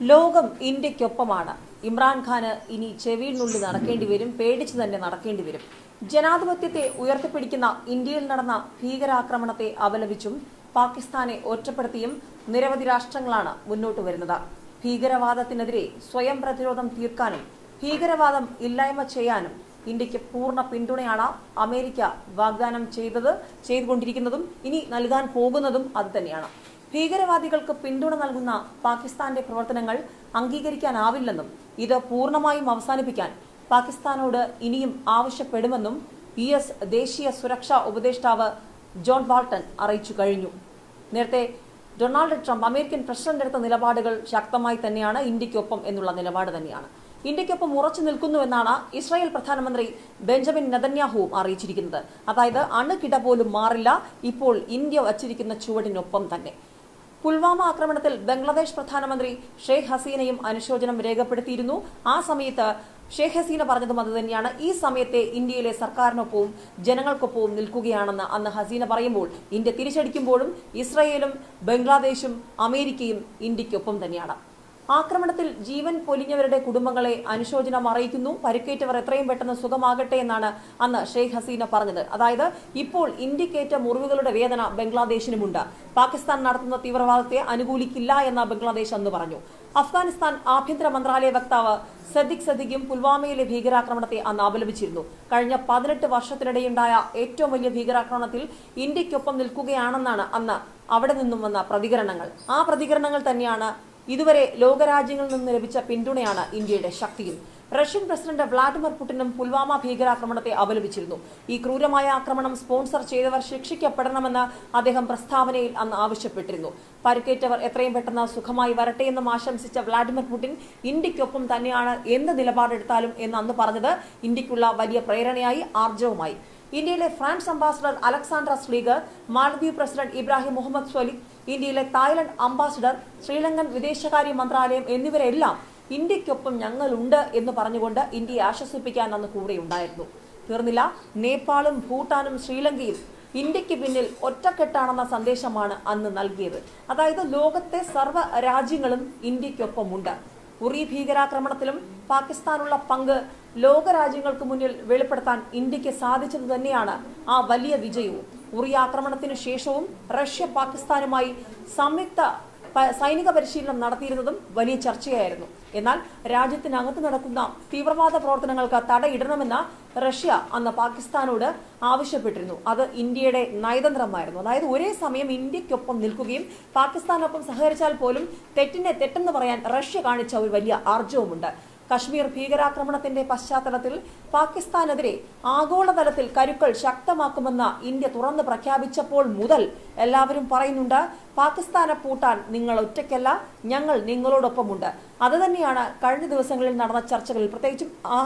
ലോകം ഇന്ത്യക്കൊപ്പമാണ് ഇമ്രാൻഖാന് ഇനി ചെവിയിനുള്ളിൽ നടക്കേണ്ടി വരും പേടിച്ചു തന്നെ നടക്കേണ്ടി വരും. ജനാധിപത്യത്തെ ഉയർത്തിപ്പിടിക്കുന്ന ഇന്ത്യയിൽ നടന്ന ഭീകരാക്രമണത്തെ അപലപിച്ചും പാകിസ്ഥാനെ ഒറ്റപ്പെടുത്തിയും നിരവധി രാഷ്ട്രങ്ങളാണ് മുന്നോട്ട് വരുന്നത്. ഭീകരവാദത്തിനെതിരെ സ്വയം പ്രതിരോധം തീർക്കാനും ഭീകരവാദം ഇല്ലായ്മ ചെയ്യാനും ഇന്ത്യയ്ക്ക് പൂർണ പിന്തുണയാണ് അമേരിക്ക വാഗ്ദാനം ചെയ്തത് ചെയ്തുകൊണ്ടിരിക്കുന്നതും ഇനി നൽകാൻ പോകുന്നതും അത് തന്നെയാണ്. ഭീകരവാദികൾക്ക് പിന്തുണ നൽകുന്ന പാകിസ്ഥാന്റെ പ്രവർത്തനങ്ങൾ അംഗീകരിക്കാനാവില്ലെന്നും ഇത് പൂർണമായും അവസാനിപ്പിക്കാൻ പാകിസ്ഥാനോട് ഇനിയും ആവശ്യപ്പെടുമെന്നും യു എസ് ദേശീയ സുരക്ഷാ ഉപദേഷ്ടാവ് ജോൺ ബാൾട്ടൺ അറിയിച്ചു കഴിഞ്ഞു. നേരത്തെ ഡൊണാൾഡ് ട്രംപ് അമേരിക്കൻ പ്രസിഡന്റ് എടുത്ത നിലപാടുകൾ ശക്തമായി തന്നെയാണ് ഇന്ത്യക്കൊപ്പം എന്നുള്ള നിലപാട് തന്നെയാണ്. ഇന്ത്യക്കൊപ്പം ഉറച്ചു നിൽക്കുന്നുവെന്നാണ് ഇസ്രായേൽ പ്രധാനമന്ത്രി ബെഞ്ചമിൻ നെതന്യാഹുവും അറിയിച്ചിരിക്കുന്നത്. അതായത് അണുകിട പോലും മാറില്ല ഇപ്പോൾ ഇന്ത്യ വച്ചിരിക്കുന്ന ചുവടിനൊപ്പം തന്നെ. പുൽവാമ ആക്രമണത്തിൽ ബംഗ്ലാദേശ് പ്രധാനമന്ത്രി ഷെയ്ഖ് ഹസീനയും അനുശോചനം രേഖപ്പെടുത്തിയിരുന്നു. ആ സമയത്ത് ഷെയ്ഖ് ഹസീന പറഞ്ഞതും അത് തന്നെയാണ്. ഈ സമയത്തെ ഇന്ത്യയിലെ സർക്കാരിനൊപ്പവും ജനങ്ങൾക്കൊപ്പവും നിൽക്കുകയാണെന്ന് അന്ന് ഹസീന പറയുമ്പോൾ ഇന്ത്യ തിരിച്ചടിക്കുമ്പോഴും ഇസ്രയേലും ബംഗ്ലാദേശും അമേരിക്കയും ഇന്ത്യക്കൊപ്പം തന്നെയാണ്. ആക്രമണത്തിൽ ജീവൻ പൊലിഞ്ഞവരുടെ കുടുംബങ്ങളെ അനുശോചനം അറിയിക്കുന്നു. പരിക്കേറ്റവർ എത്രയും പെട്ടെന്ന് സുഖമാകട്ടെ എന്നാണ് അന്ന് ഷെയ്ഖ് ഹസീന പറഞ്ഞത്. അതായത് ഇപ്പോൾ ഇന്ത്യക്കേറ്റ മുറിവുകളുടെ വേദന ബംഗ്ലാദേശിനുമുണ്ട്. പാകിസ്ഥാൻ നടത്തുന്ന തീവ്രവാദത്തെ അനുകൂലിക്കില്ല എന്ന ബംഗ്ലാദേശ് അന്ന് പറഞ്ഞു. അഫ്ഗാനിസ്ഥാൻ ആഭ്യന്തര മന്ത്രാലയ വക്താവ് സദിഖ് സദിഖും പുൽവാമയിലെ ഭീകരാക്രമണത്തെ അന്ന് അപലപിച്ചിരുന്നു. കഴിഞ്ഞ പതിനെട്ട് വർഷത്തിനിടെയുണ്ടായ ഏറ്റവും വലിയ ഭീകരാക്രമണത്തിൽ ഇന്ത്യക്കൊപ്പം നിൽക്കുകയാണെന്നാണ് അന്ന് അവിടെ നിന്നും വന്ന പ്രതികരണങ്ങൾ. ആ പ്രതികരണങ്ങൾ തന്നെയാണ് ഇതുവരെ ലോകരാജ്യങ്ങളിൽ നിന്ന് ലഭിച്ച പിന്തുണയാണ് ഇന്ത്യയുടെ ശക്തിയും. റഷ്യൻ പ്രസിഡന്റ് വ്ളാഡിമിർ പുടിനും പുൽവാമ ഭീകരാക്രമണത്തെ അപലപിച്ചിരുന്നു. ഈ ക്രൂരമായ ആക്രമണം സ്പോൺസർ ചെയ്തവർ ശിക്ഷിക്കപ്പെടണമെന്ന് അദ്ദേഹം പ്രസ്താവനയിൽ അന്ന് ആവശ്യപ്പെട്ടിരുന്നു. പരിക്കേറ്റവർ എത്രയും പെട്ടെന്ന് സുഖമായി വരട്ടെ എന്നും ആശംസിച്ച വ്ളാഡിമിർ പുടിൻ ഇന്ത്യക്കൊപ്പം തന്നെയാണ് എന്ത് നിലപാടെടുത്താലും എന്ന് അന്ന് പറഞ്ഞത് ഇന്ത്യക്കുള്ള വലിയ പ്രേരണയായി ആർജവുമായി. ഇന്ത്യയിലെ ഫ്രാൻസ് അംബാസഡർ അലക്സാണ്ട്ര സ്ലീഗർ മാലദ്വീപ് പ്രസിഡന്റ് ഇബ്രാഹിം മുഹമ്മദ് സ്വലിഖ് ഇന്ത്യയിലെ തായ്ലൻഡ് അംബാസിഡർ ശ്രീലങ്കൻ വിദേശകാര്യ മന്ത്രാലയം എന്നിവരെല്ലാം ഇന്ത്യക്കൊപ്പം ഞങ്ങളുണ്ട് എന്ന് പറഞ്ഞുകൊണ്ട് ഇന്ത്യയെ ആശ്വസിപ്പിക്കാൻ അന്ന് കൂടെയുണ്ടായിരുന്നു. തീർന്നില്ല നേപ്പാളും ഭൂട്ടാനും ശ്രീലങ്കയും ഇന്ത്യയ്ക്ക് പിന്നിൽ ഒറ്റക്കെട്ടാണെന്ന സന്ദേശമാണ് അന്ന് നൽകിയത്. അതായത് ലോകത്തെ സർവ രാജ്യങ്ങളും ഇന്ത്യക്കൊപ്പമുണ്ട് ഉറി ഭീകരാക്രമണത്തിലും പാകിസ്ഥാനുള്ള പങ്ക് ലോകരാജ്യങ്ങൾക്ക് മുന്നിൽ വെളിപ്പെടുത്താൻ ഇന്ത്യയ്ക്ക് സാധിച്ചത് തന്നെയാണ് ആ വലിയ വിജയവും. ഉറി ആക്രമണത്തിന് ശേഷവും റഷ്യ പാകിസ്ഥാനുമായി സംയുക്ത സൈനിക പരിശീലനം നടത്തിയിരുന്നതും വലിയ ചർച്ചയായിരുന്നു. എന്നാൽ രാജ്യത്തിനകത്ത് നടക്കുന്ന തീവ്രവാദ പ്രവർത്തനങ്ങൾക്ക് തടയിടണമെന്ന് റഷ്യ അന്ന് പാകിസ്ഥാനോട് ആവശ്യപ്പെട്ടിരുന്നു. അത് ഇന്ത്യയുടെ നയതന്ത്രമായിരുന്നു. അതായത് ഒരേ സമയം ഇന്ത്യക്കൊപ്പം നിൽക്കുകയും പാകിസ്ഥാനൊപ്പം സഹകരിച്ചാൽ പോലും തെറ്റിനെ തെറ്റെന്ന് പറയാൻ റഷ്യ കാണിച്ച ഒരു വലിയ ആർജവുമുണ്ട് കശ്മീർ ഭീകരാക്രമണത്തിന്റെ പശ്ചാത്തലത്തിൽ പാകിസ്ഥാനെതിരെ ആഗോളതലത്തിൽ കരുക്കൾ ശക്തമാക്കുമെന്ന് ഇന്ത്യ തുറന്ന് പ്രഖ്യാപിച്ചപ്പോൾ മുതൽ എല്ലാവരും പറയുന്നുണ്ട് പാകിസ്ഥാനെ പൂട്ടാൻ നിങ്ങൾ ഒറ്റയ്ക്കല്ല ഞങ്ങൾ നിങ്ങളോടൊപ്പമുണ്ട്. അത് തന്നെയാണ് കഴിഞ്ഞ ദിവസങ്ങളിൽ നടന്ന ചർച്ചകളിൽ പ്രത്യേകിച്ചും ആ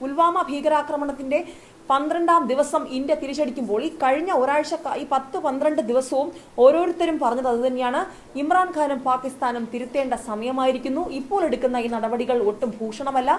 പുൽവാമ ഭീകരാക്രമണത്തിന്റെ പന്ത്രണ്ടാം ദിവസം ഇന്ത്യ തിരിച്ചടിക്കുമ്പോൾ ഈ കഴിഞ്ഞ ഒരാഴ്ച ഈ പത്ത് പന്ത്രണ്ട് ദിവസവും ഓരോരുത്തരും പറഞ്ഞത് അതുതന്നെയാണ്. ഇമ്രാൻഖാനും പാകിസ്ഥാനും തിരുത്തേണ്ട സമയമായിരിക്കുന്നു. ഇപ്പോൾ എടുക്കുന്ന ഈ നടപടികൾ ഒട്ടും ഭൂഷണമല്ല.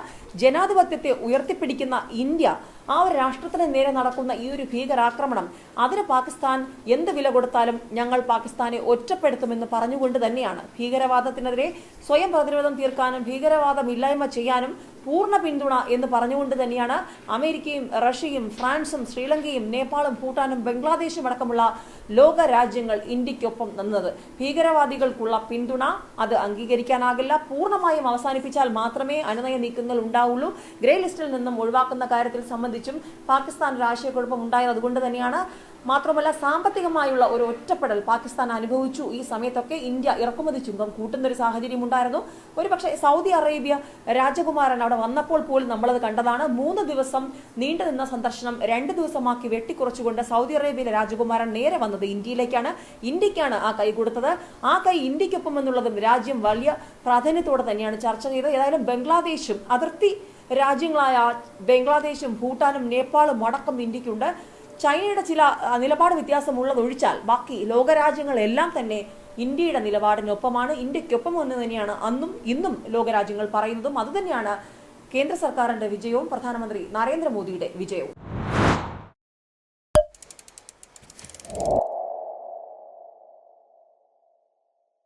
ജനാധിപത്യത്തെ ഉയർത്തിപ്പിടിക്കുന്ന ഇന്ത്യ ആ ഒരു രാഷ്ട്രത്തിന് നേരെ നടക്കുന്ന ഈ ഒരു ഭീകരാക്രമണം അതിന് പാകിസ്ഥാൻ എന്ത് വില കൊടുത്താലും ഞങ്ങൾ പാകിസ്ഥാനെ ഒറ്റപ്പെടുത്തുമെന്ന് പറഞ്ഞുകൊണ്ട് തന്നെയാണ്. ഭീകരവാദത്തിനെതിരെ സ്വയം പ്രതിരോധം തീർക്കാനും ഭീകരവാദം ഇല്ലായ്മ ചെയ്യാനും പൂർണ പിന്തുണ എന്ന് പറഞ്ഞുകൊണ്ട് തന്നെയാണ് അമേരിക്കയും റഷ്യയും ഫ്രാൻസും ശ്രീലങ്കയും നേപ്പാളും ഭൂട്ടാനും ബംഗ്ലാദേശും അടക്കമുള്ള ലോക രാജ്യങ്ങൾ ഇന്ത്യക്കൊപ്പം നിന്നത്. ഭീകരവാദികൾക്കുള്ള പിന്തുണ അത് അംഗീകരിക്കാനാകില്ല. പൂർണമായും അവസാനിപ്പിച്ചാൽ മാത്രമേ അനുനയ നീക്കങ്ങൾ ഉണ്ടാവുള്ളൂ. ഗ്രേ ലിസ്റ്റിൽ നിന്നും ഒഴിവാക്കുന്ന കാര്യത്തിൽ സംബന്ധിച്ചും പാകിസ്ഥാൻ ഒരു ആശയക്കുഴപ്പം ഉണ്ടായത് അതുകൊണ്ട് തന്നെയാണ് മാത്രമല്ല സാമ്പത്തികമായുള്ള ഒരു ഒറ്റപ്പെടൽ പാകിസ്ഥാൻ അനുഭവിച്ചു. ഈ സമയത്തൊക്കെ ഇന്ത്യ ഇറക്കുമതി ചുങ്കം കൂട്ടുന്ന ഒരു സാഹചര്യം ഉണ്ടായിരുന്നു. ഒരുപക്ഷെ സൗദി അറേബ്യ രാജകുമാരൻ അവിടെ വന്നപ്പോൾ പോലും നമ്മളത് കണ്ടതാണ്. മൂന്ന് ദിവസം നീണ്ടു നിന്ന സന്ദർശനം രണ്ട് ദിവസമാക്കി വെട്ടിക്കുറച്ചുകൊണ്ട് സൗദി അറേബ്യയിലെ രാജകുമാരൻ നേരെ വന്നത് ഇന്ത്യയിലേക്കാണ്. ഇന്ത്യക്കാണ് ആ കൈ കൊടുത്തത്. ആ കൈ ഇന്ത്യക്കൊപ്പം എന്നുള്ളതും രാജ്യം വലിയ പ്രാധാന്യത്തോടെ തന്നെയാണ് ചർച്ച ചെയ്തത്. ഏതായാലും ബംഗ്ലാദേശും അതിർത്തി രാജ്യങ്ങളായ ബംഗ്ലാദേശും ഭൂട്ടാനും നേപ്പാളും അടക്കം ഇന്ത്യക്കുണ്ട്. ചൈനയുടെ ചില നിലപാട് വ്യത്യാസമുള്ളതൊഴിച്ചാൽ ബാക്കി ലോകരാജ്യങ്ങളെല്ലാം തന്നെ ഇന്ത്യയുടെ നിലപാടിനൊപ്പമാണ് ഇന്ത്യക്കൊപ്പം എന്ന് തന്നെയാണ് അന്നും ഇന്നും ലോകരാജ്യങ്ങൾ പറയുന്നതും. അതുതന്നെയാണ് കേന്ദ്ര സർക്കാരിന്റെ വിജയവും പ്രധാനമന്ത്രി നരേന്ദ്രമോദിയുടെ വിജയവും.